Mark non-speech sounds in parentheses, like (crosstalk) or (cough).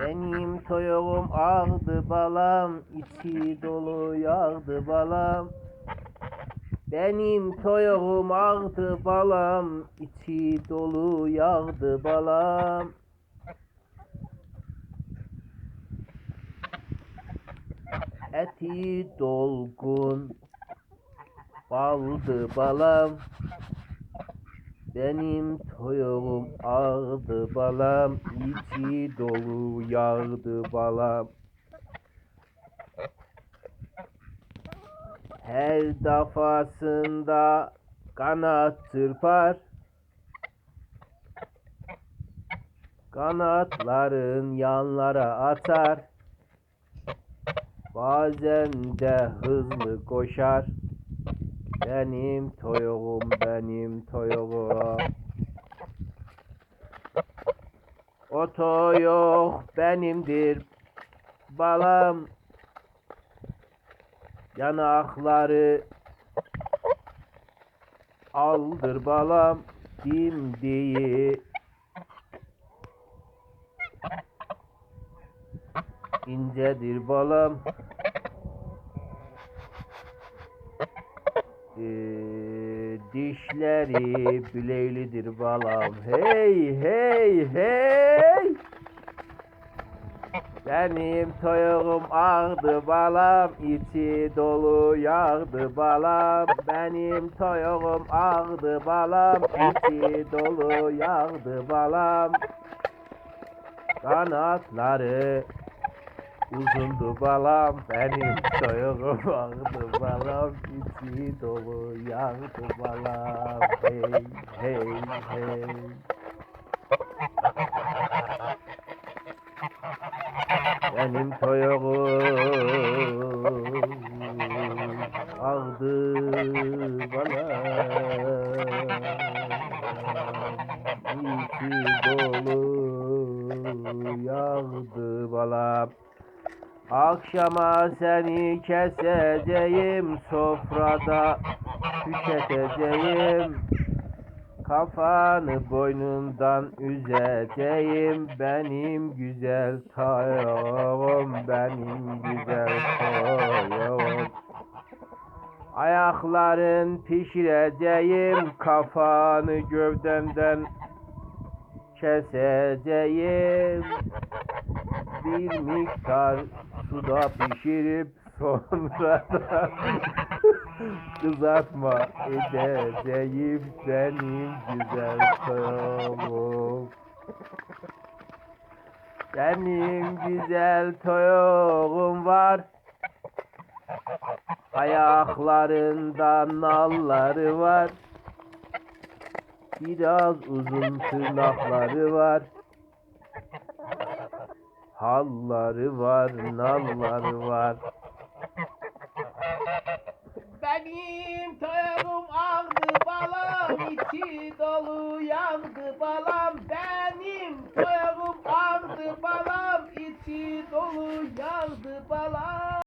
Benim toyağım ağdı balam, içi dolu yağdı balam. Benim toyağım ağdı balam, içi dolu yağdı balam. Eti dolgun, baldı balam. Benim toyağım ağdı balam, içi dolu yağdı balam. Her defasında kanat çırpar. Kanatların yanlara atar. Bazen de hızlı koşar. Benim toyağım, benim toyağım. O toyuk benimdir balam. Yanakları aldır balam dimdiği incedir balam Ee, dişleri bileylidir balam hey hey hey benim toyağım ağdı balam, içi dolu yağdı balam. Benim toyağım ağdı balam, içi dolu yağdı balam. Kanatları uzundu balam, benim toyağım ağdı balam, içi dolu yağdı balam. Hey hey hey. Benim toyağım aldı bana İçi dolu yağdı bana Akşama seni keseceğim sofrada tüketeceğim. Kafanı boynundan üzeceğim benim güzel toyağım benim güzel toyağım Ayakların pişireceğim kafanı gövdenden keseceğim. Bir miktar suda pişirip sonra da (laughs) kızartma edeceğim benim güzel toyağım. Benim güzel toyağım var. Ayaklarında nalları var. Biraz uzun tırnakları var. Halları var, nalları var. Benim toyağım ağdı balam, içi dolu yağdı balam. Benim toyağım